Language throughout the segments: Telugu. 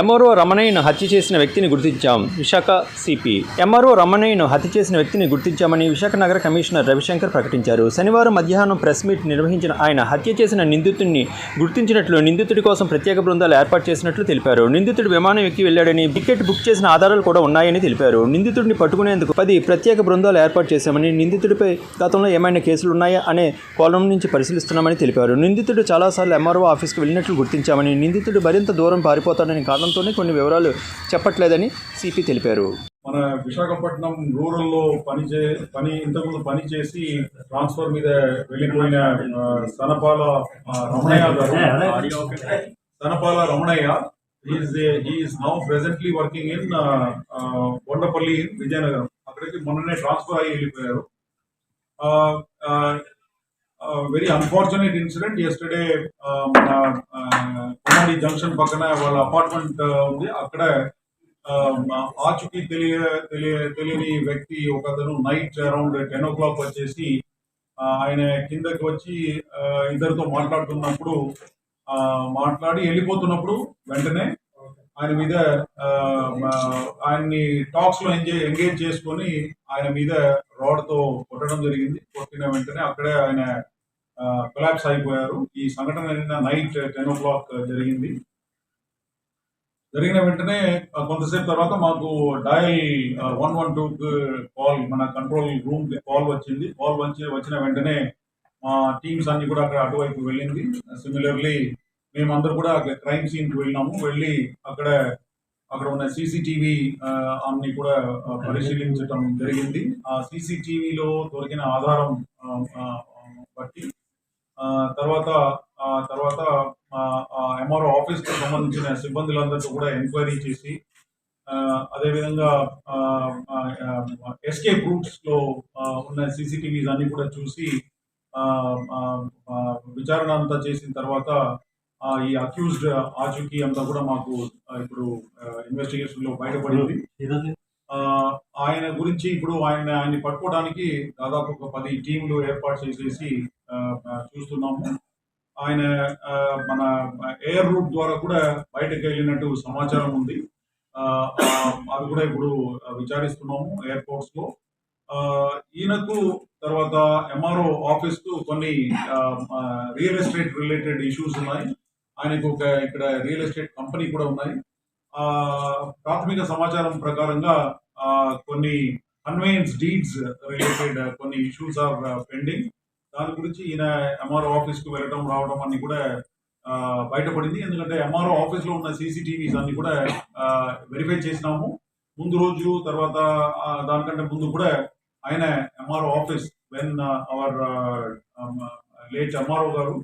ఎంఆర్ఓ రమణయ్యను హత్య చేసిన వ్యక్తిని గుర్తించాం విశాఖ సిపి ఎంఆర్ఓ రమణయ్యను హత్య చేసిన వ్యక్తిని గుర్తించామని విశాఖ నగర కమిషనర్ రవిశంకర్ ప్రకటించారు. శనివారం మధ్యాహ్నం ప్రెస్ మీట్ నిర్వహించిన ఆయన హత్య చేసిన నిందితుడిని గుర్తించినట్లు నిందితుడి కోసం ప్రత్యేక బృందాలు ఏర్పాటు చేసినట్లు తెలిపారు. నిందితుడు విమానం ఎక్కి వెళ్ళాడని టికెట్ బుక్ చేసిన ఆధారాలు కూడా ఉన్నాయని తెలిపారు. నిందితుడిని పట్టుకునేందుకు పది ప్రత్యేక బృందాలు ఏర్పాటు చేశామని నిందితుడిపై గతంలో ఏమైనా కేసులు ఉన్నాయా అనే కోణం నుంచి పరిశీలిస్తున్నామని తెలిపారు. నిందితుడు చాలాసార్లు ఎంఆర్ఓ ఆఫీస్కు వెళ్ళినట్లు గుర్తించామని నిందితుడు మరింత దూరం పారిపోతాడని కారణంతోనే కొన్ని వివరాలు చెప్పట్లేదని సిపి తెలిపారు. మన విశాఖపట్నం రూరల్లో పని చే పని ఇంతకుముందు పని చేసి ట్రాన్స్ఫర్ మీద వెళ్ళిపోయిన Sanapala Ramanaiah garu Sanapala Ramanaiah is is now presently working in Bondapalli in Vizianagaram. అక్కడికి మొన్ననే ట్రాన్స్ఫర్ అయ్యి వెళ్ళిపోయారు. వెరీ అన్ఫార్చునేట్ ఇన్సిడెంట్ ఎస్టర్డే మన జంక్షన్ పక్కన వాళ్ళ అపార్ట్మెంట్ ఉంది. అక్కడ ఆ, తెలియ తెలియ తెలియని వ్యక్తి ఒకతను night around ten o'clock వచ్చేసి ఆయన కిందకి వచ్చి ఇద్దరితో మాట్లాడుతున్నప్పుడు ఆ, మాట్లాడి వెళ్ళిపోతున్నప్పుడు వెంటనే ఆయన మీద ఆ, ఆయన్ని టాక్స్లో ఎంజాయ్ ఎంగేజ్ చేసుకొని ఆయన మీద రాడ్తో కొట్టడం జరిగింది. కొట్టిన వెంటనే అక్కడే ఆయన కొలాప్స్ అయిపోయారు. ఈ సంఘటన నిన్న నైట్ టెన్ ఓ క్లాక్ జరిగింది. జరిగిన వెంటనే కొంతసేపు తర్వాత మాకు dial one one two call మన కంట్రోల్ రూమ్ కాల్ వచ్చింది. కాల్ వచ్చి వచ్చిన వెంటనే మా టీమ్స్ అన్ని కూడా అక్కడ అటువైపు వెళ్ళింది. సిమిలర్లీ మేమందరూ కూడా అక్కడ క్రైమ్ సీన్కి వెళ్ళినాము. వెళ్ళి అక్కడ అక్కడ ఉన్న సీసీటీవీ అన్ని కూడా పరిశీలించటం జరిగింది. ఆ సీసీటీవీలో దొరికిన ఆధారం బట్టి తర్వాత తర్వాత ఎంఆర్ఓ ఆఫీస్కి సంబంధించిన సిబ్బందులందరితో కూడా ఎంక్వైరీ చేసి అదేవిధంగా ఎస్కే గ్రూప్స్లో ఉన్న సీసీటీవీస్ అన్నీ కూడా చూసి విచారణ అంతా చేసిన తర్వాత ఈ అక్యూజ్డ్ ఆచూకీ అంతా కూడా మాకు ఇప్పుడు ఇన్వెస్టిగేషన్లో బయటపడింది. ఆయన గురించి ఇప్పుడు ఆయన ఆయన్ని పట్టుకోవడానికి దాదాపు ఒక పది టీంలు ఏర్పాటు చేసేసి చూస్తున్నాము. ఆయన మన ఎయిర్ రూట్ ద్వారా కూడా బయటకు వెళ్ళినట్టు సమాచారం ఉంది. అది కూడా ఇప్పుడు విచారిస్తున్నాము ఎయిర్పోర్ట్స్లో ఈయనకు తర్వాత ఎంఆర్ఓ ఆఫీస్కు కొన్ని రియల్ ఎస్టేట్ రిలేటెడ్ ఇష్యూస్ ఉన్నాయి. ఆయనకు ఒక ఇక్కడ రియల్ ఎస్టేట్ కంపెనీ కూడా ఉన్నాయి. ప్రాథమిక సమాచారం ప్రకారంగా ఆ, కొన్ని కన్వెయన్స్ డీడ్స్ రిలేటెడ్ కొన్ని ఇష్యూస్ ఆర్ పెండింగ్ దాని గురించి ఈయన ఎంఆర్ఓ ఆఫీస్కు వెళ్ళడం రావడం అన్ని కూడా బయటపడింది. ఎందుకంటే ఎంఆర్ఓ ఆఫీస్లో ఉన్న సీసీటీవీస్ అన్ని కూడా వెరిఫై చేసినాము. ముందు రోజు తర్వాత దానికంటే ముందు కూడా ఆయన MRO office when our late MRO garu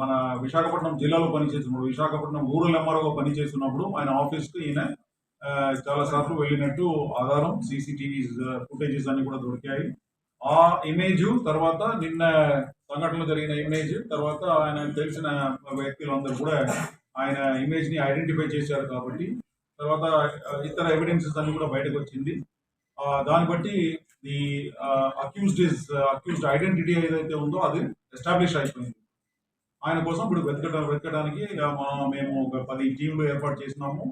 మన విశాఖపట్నం జిల్లాలో పనిచేస్తున్నప్పుడు విశాఖపట్నం రూరల్ ఎంఆర్ఓ పనిచేస్తున్నప్పుడు ఆయన ఆఫీస్కు ఈయన చాలా సార్లు వెళ్ళినట్టు ఆధారం సీసీటీవీ ఫుటేజెస్ అన్ని కూడా దొరికాయి. ఆ ఇమేజ్ తర్వాత నిన్న సంఘటనలో జరిగిన ఇమేజ్ తర్వాత ఆయన తెలిసిన వ్యక్తులందరూ కూడా ఆయన ఇమేజ్ని ఐడెంటిఫై చేశారు కాబట్టి తర్వాత ఇతర ఎవిడెన్సెస్ అన్ని కూడా బయటకు వచ్చింది. దాన్ని బట్టి the accused is accused identity ఏదైతే ఉందో అది ఎస్టాబ్లిష్ అయిపోయింది. ఆయన కోసం ఇప్పుడు వెతకడం వెతకడానికి మా- మేము ఒక పది టీంలు ఏర్పాటు చేసినాము.